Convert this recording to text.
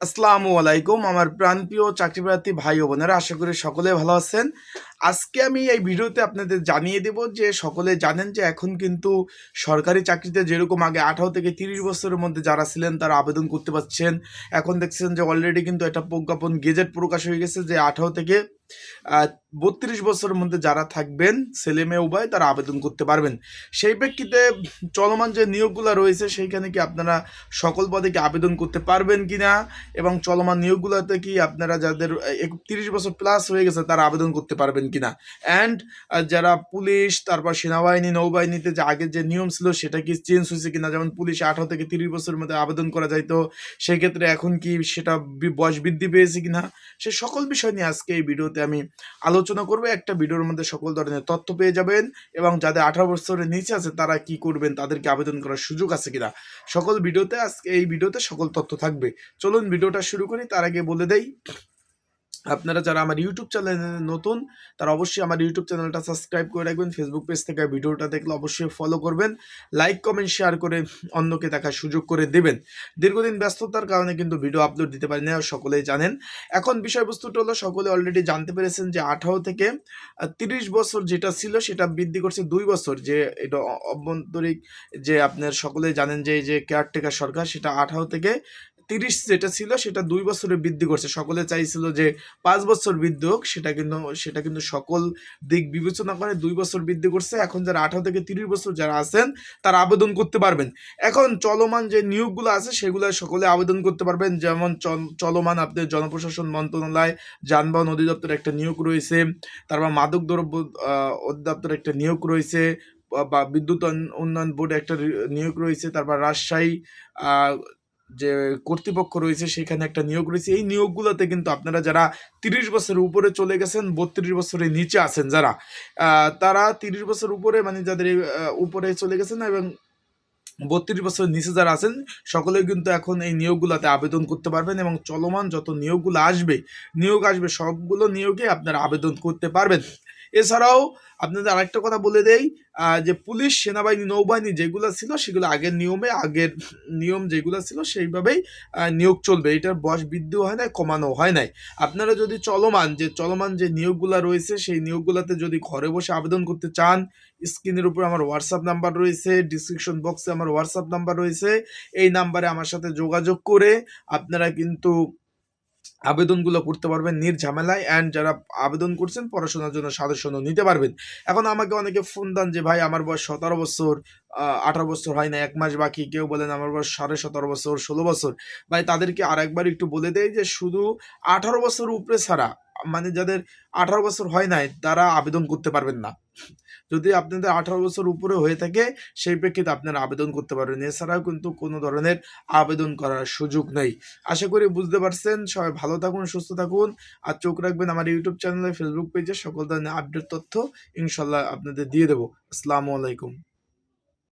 আসসালামু আলাইকুম আমার প্রাণপ্রিয় চাকরি প্রার্থী ভাই ও বোনেরা আশা করি সকলে ভালো আছেন। আজকে আমি এই ভিডিওতে আপনাদের জানিয়ে দেব যে সকলে জানেন যে এখন কিন্তু সরকারি চাকরিতে যেরকম আগে আঠারো থেকে তিরিশ বছরের মধ্যে যারা ছিলেন তারা আবেদন করতে পারছেন। এখন দেখছেন যে অলরেডি কিন্তু একটা প্রজ্ঞাপন, গেজেট প্রকাশ হয়ে গেছে যে আঠারো থেকে বত্রিশ বছরের মধ্যে যারা থাকবেন, ছেলে মেয়ে উভয় তারা আবেদন করতে পারবেন। সেই প্রেক্ষিতে চলমান যে নিয়োগগুলো রয়েছে সেইখানে কি আপনারা সকল পদে কি আবেদন করতে পারবেন কি না এবং চলমান নিয়োগগুলোতে কি আপনারা যাদের তিরিশ বছর প্লাস হয়ে গেছে তারা আবেদন করতে পারবেন কি না অ্যান্ড যারা পুলিশ, তারপর সেনাবাহিনী, নৌবাহিনীতে যে আগের যে নিয়ম ছিল, সেটা কি চেঞ্জ হয়েছে কিনা? যেমন পুলিশে আঠারো থেকে তিরিশ বছরের মধ্যে আবেদন করা যাইতো সেই ক্ষেত্রে এখন কি সেটা বয়স বৃদ্ধি পেয়েছে কিনা? সে সকল বিষয় নিয়ে আজকে এই ভিডিওতে আমি আলোচনা করব। একটা ভিডিওর মধ্যে সকল ধরনের তথ্য পেয়ে যাবেন এবং যাদের আঠারো বছরের নিচে আছে, তারা কি করবেন, তাদেরকে আবেদন করার সুযোগ আছে কিনা? সকল ভিডিওতে আজকে এই ভিডিওতে সকল তথ্য থাকবে। চলুন ভিডিওটা শুরু করি, তার আগে বলে দেই আপনারা যারা আমার ইউটিউব চ্যানেলে নতুন, তারা অবশ্যই আমার ইউটিউব চ্যানেলটা সাবস্ক্রাইব করে রাখবেন। ফেসবুক পেজ থেকে ভিডিওটা দেখলে অবশ্যই ফলো করবেন। লাইক কমেন্ট শেয়ার করে অন্যকে দেখার সুযোগ করে দেবেন। দীর্ঘদিন ব্যস্ততার কারণে কিন্তু ভিডিও আপলোড দিতে পারি না সকলেই জানেন। এখন বিষয়বস্তুটা হলো, সকলে অলরেডি জানতে পেরেছেন যে আঠারো থেকে তিরিশ বছর যেটা ছিল, সেটা বৃদ্ধি করছে দুই বছর। যে এটা অভ্যন্তরিক যে আপনার সকলে জানেন যে এই যে কেয়ারটেকার সরকার, সেটা আঠারো থেকে তিরিশ যেটা ছিল সেটা দুই বছরে বৃদ্ধি করছে। সকলে চাইছিল যে পাঁচ বছর বৃদ্ধি হোক, সেটা কিন্তু সেটা কিন্তু সকল দিক বিবেচনা করে দুই বছর বৃদ্ধি করছে। এখন যারা আঠারো থেকে তিরিশ বছর যারা আছেন, তারা আবেদন করতে পারবেন। এখন চলমান যে নিয়োগগুলো আছে, সেগুলো সকলে আবেদন করতে পারবেন। যেমন চল- চলমান আপনার জনপ্রশাসন মন্ত্রণালয়, যানবাহন অধিদপ্তর একটা নিয়োগ রয়েছে, তারপর মাদক দ্রব্য অধিদপ্তর একটা নিয়োগ রয়েছে, বা- বিদ্যুৎ উন্নয়ন বোর্ডে একটা নিয়োগ রয়েছে, তারপর রাজশাহী যে কর্তৃপক্ষ রয়েছে সেখানে একটা নিয়োগ রয়েছে। এই নিয়োগগুলোতে কিন্তু আপনারা যারা তিরিশ বছরের উপরে চলে গেছেন, বত্রিশ বছরের নিচে আছেন যারা তারা তিরিশ বছর উপরে মানে যাদের উপরে চলে গেছেন এবং বত্রিশ বছরের নিচে যারা আছেন, সকলেই কিন্তু এখন এই নিয়োগগুলোতে আবেদন করতে পারবেন এবং চলমান যত নিয়োগগুলো আসবে, নিয়োগ আসবে সবগুলো নিয়োগে আপনারা আবেদন করতে পারবেন। এছাড়াও আপনাদের আরেকটা কথা বলে দেই যে পুলিশ, সেনাবাহিনী, নৌবাহিনী যেগুলো ছিল সেগুলো আগের নিয়মে, আগের নিয়ম যেগুলো ছিল সেইভাবেই নিয়োগ চলবে। এটার বয়স বৃদ্ধিও হয় নাই কমানো হয় নাই। আপনারা যদি চলমান, যে চলমান যে নিয়োগগুলো রয়েছে, সেই নিয়োগগুলোতে যদি ঘরে বসে আবেদন করতে চান, স্ক্রিনের উপর আমার হোয়াটসঅ্যাপ নাম্বার রয়েছে ডিসক্রিপশন বক্সে আমার হোয়াটসঅ্যাপ নাম্বার রয়েছে। এই নাম্বারে আমার সাথে যোগাযোগ করে আপনারা কিন্তু আবেদনগুলো করতে পারবেন নির্ঝামেলায় অ্যান্ড যারা আবেদন করছেন, পড়াশোনার জন্য সদস্য নিতে পারবেন। এখন আমাকে অনেকে ফোন দেন যে, ভাই, আমার বয়স সতেরো বছর আঠারো বছর হয় না, এক মাস বাকি। কেউ বলেন, আমার বয়স সাড়ে সতেরো বছর, ষোলো বছর। ভাই, তাদেরকে আর একবার একটু বলে দেয় যে, শুধু আঠারো বছর উপরে ছাড়া মানে যাদের আঠারো বছর হয় নাই, তারা আবেদন করতে পারবেন না। যদি আপনাদের আঠারো বছর উপরে হয়ে থাকে, সেই প্রেক্ষিতে আপনারা আবেদন করতে পারবেন। এছাড়াও কিন্তু কোনো ধরনের আবেদন করার সুযোগ নেই। আশা করি বুঝতে পারছেন। সবাই ভালো থাকুন, সুস্থ থাকুন। আর চোখ রাখবেন আমার ইউটিউব চ্যানেলে ফেসবুক পেজে সকল ধরনের আপডেট তথ্য ইনশাল্লাহ আপনাদের দিয়ে দেবো। আসসালামু আলাইকুম।